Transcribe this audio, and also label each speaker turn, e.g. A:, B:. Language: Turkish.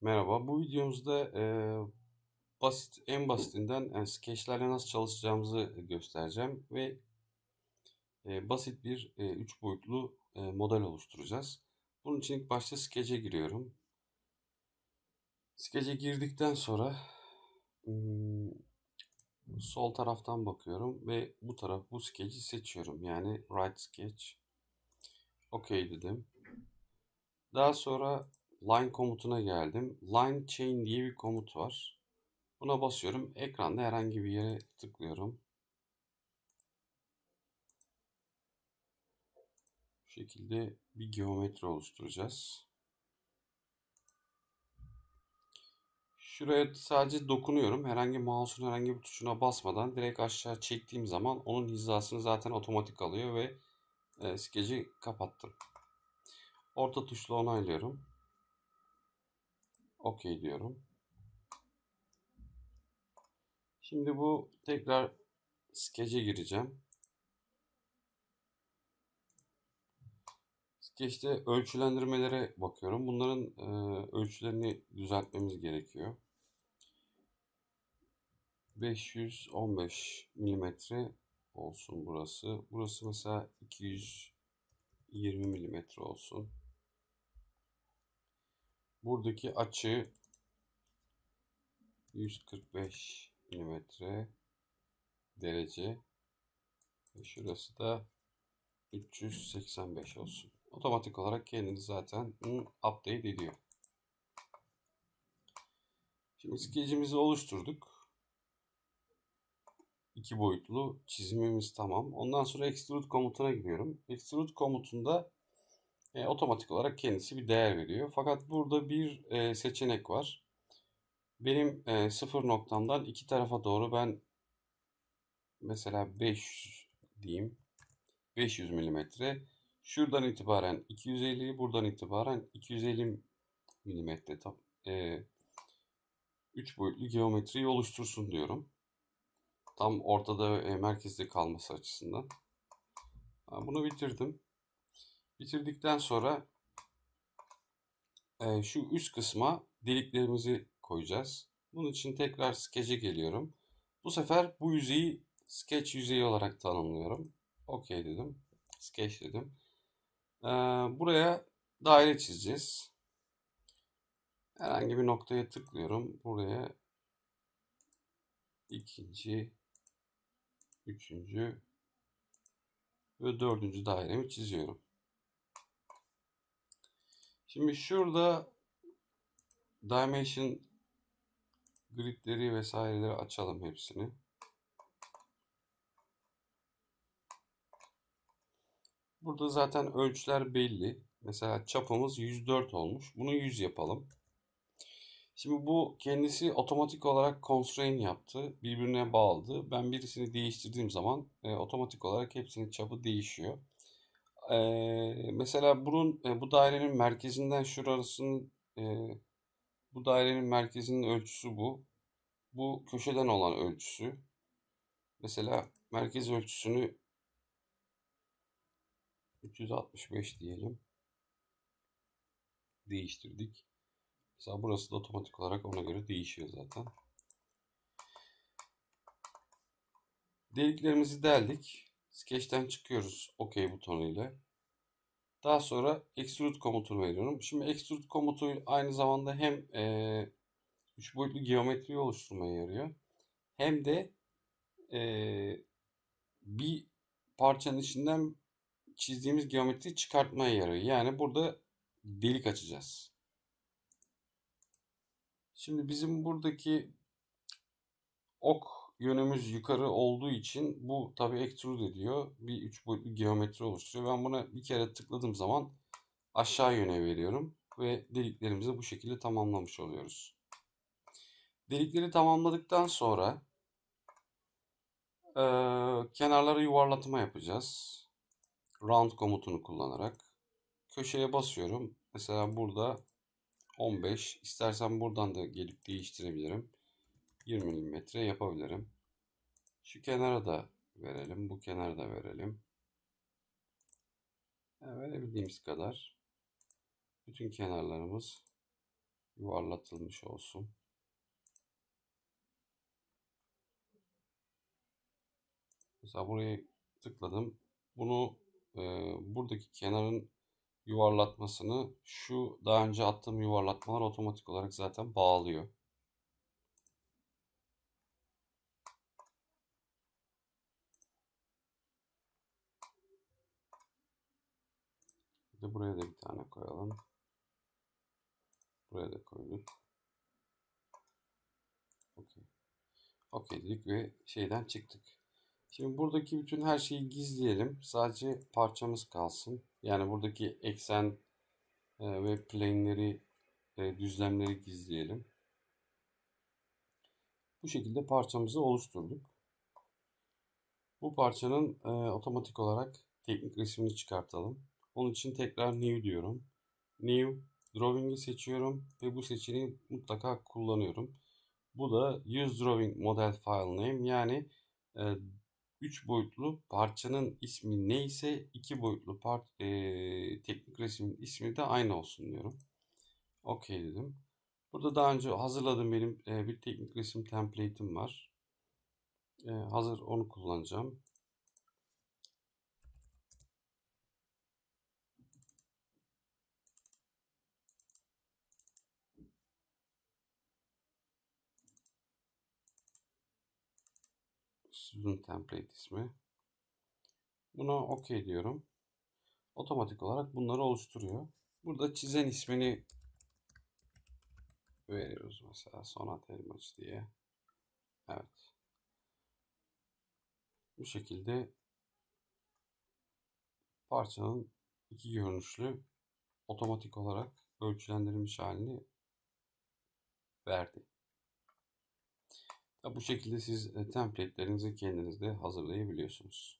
A: Merhaba, bu videomuzda eee, basit, en basitinden yani skeçlerle nasıl çalışacağımızı göstereceğim ve eee, basit bir eee, üç boyutlu eee, model oluşturacağız. Bunun için ilk başta skece giriyorum. Skece girdikten sonra hmm, sol taraftan bakıyorum ve bu taraf bu skeci seçiyorum. Yani right sketch. OK dedim. Daha sonra line komutuna geldim. Line chain diye bir komut var. Buna basıyorum. Ekranda herhangi bir yere tıklıyorum. Bu şekilde bir geometri oluşturacağız. Şuraya sadece dokunuyorum. Herhangi mouse'un herhangi bir tuşuna basmadan direkt aşağı çektiğim zaman onun hizasını zaten otomatik alıyor ve e, skeci kapattım. Orta tuşla onaylıyorum. OK diyorum. Şimdi bu tekrar skece gireceğim. Skeçte ölçülendirmelere bakıyorum. Bunların e, ölçülerini düzeltmemiz gerekiyor. 515 milimetre olsun burası. Burası mesela 220 milimetre olsun. Buradaki açı 145 milimetre derece. Ve şurası da 385 olsun. Otomatik olarak kendini zaten update ediyor. Şimdi skecimizi oluşturduk. İki boyutlu çizimimiz tamam. Ondan sonra extrude komutuna giriyorum. Extrude komutunda e, otomatik olarak kendisi bir değer veriyor. Fakat burada bir e, seçenek var. Benim e, sıfır noktamdan iki tarafa doğru ben mesela 5 diyeyim. 500 milimetre. Şuradan itibaren 250, buradan itibaren 250 milimetre. E, 3 boyutlu geometriyi oluştursun diyorum. Tam ortada e, merkezde kalması açısından. Bunu bitirdim. Bitirdikten sonra e, şu üst kısma deliklerimizi koyacağız. Bunun için tekrar skece geliyorum. Bu sefer bu yüzeyi sketch yüzeyi olarak tanımlıyorum. OK dedim. Sketch dedim. Ee, buraya daire çizeceğiz. Herhangi bir noktaya tıklıyorum. Buraya ikinci, üçüncü ve dördüncü dairemi çiziyorum. Şimdi şurada Dimension gridleri vesaireleri açalım hepsini. Burada zaten ölçüler belli. Mesela çapımız 104 olmuş. Bunu 100 yapalım. Şimdi bu kendisi otomatik olarak constraint yaptı. Birbirine bağladı. Ben birisini değiştirdiğim zaman e, otomatik olarak hepsinin çapı değişiyor. E, mesela bunun e, bu dairenin merkezinden şurasının e, bu dairenin merkezinin ölçüsü bu. Bu köşeden olan ölçüsü. Mesela merkez ölçüsünü 365 diyelim. Değiştirdik. Mesela burası da otomatik olarak ona göre değişiyor zaten. Deliklerimizi deldik. Sketch'ten çıkıyoruz OK butonuyla. Daha sonra extrude komutunu veriyorum. Şimdi extrude komutu aynı zamanda hem e, üç boyutlu geometriyi oluşturmaya yarıyor. Hem de e, bir parçanın içinden çizdiğimiz geometriyi çıkartmaya yarıyor. Yani burada delik açacağız. Şimdi bizim buradaki ok yönümüz yukarı olduğu için bu tabi extrude ediyor. Bir üç boyutlu geometri oluşturuyor. Ben buna bir kere tıkladığım zaman aşağı yöne veriyorum. Ve deliklerimizi bu şekilde tamamlamış oluyoruz. Delikleri tamamladıktan sonra e, kenarlara yuvarlatma yapacağız. Round komutunu kullanarak. Köşeye basıyorum. Mesela burada 15. İstersen buradan da gelip değiştirebilirim. 20 mm yapabilirim. Şu kenara da verelim. Bu kenara da verelim. Yani verebildiğimiz kadar bütün kenarlarımız yuvarlatılmış olsun. Mesela buraya tıkladım. Bunu e, buradaki kenarın yuvarlatmasını şu daha önce attığım yuvarlatmalar otomatik olarak zaten bağlıyor. Bir de buraya da bir tane koyalım. Buraya da koyduk. Okey. Okey dedik ve şeyden çıktık. Şimdi buradaki bütün her şeyi gizleyelim. Sadece parçamız kalsın. Yani buradaki eksen e, ve plane'leri, e, düzlemleri gizleyelim. Bu şekilde parçamızı oluşturduk. Bu parçanın e, otomatik olarak teknik resmini çıkartalım. Onun için tekrar New diyorum. New, Drawing'i seçiyorum ve bu seçeneği mutlaka kullanıyorum. Bu da Use Drawing Model File Name yani 3 e, boyutlu parçanın ismi neyse 2 boyutlu part, e, teknik resmin ismi de aynı olsun diyorum. OK dedim. Burada daha önce hazırladığım benim e, bir teknik resim template'im var. E, hazır onu kullanacağım. Student template ismi. Buna OK diyorum. Otomatik olarak bunları oluşturuyor. Burada çizen ismini veriyoruz mesela Sonat Elmaç diye. Evet. Bu şekilde parçanın iki görünüşlü otomatik olarak ölçülendirilmiş halini verdi. Bu şekilde siz template'lerinizi kendiniz de hazırlayabiliyorsunuz.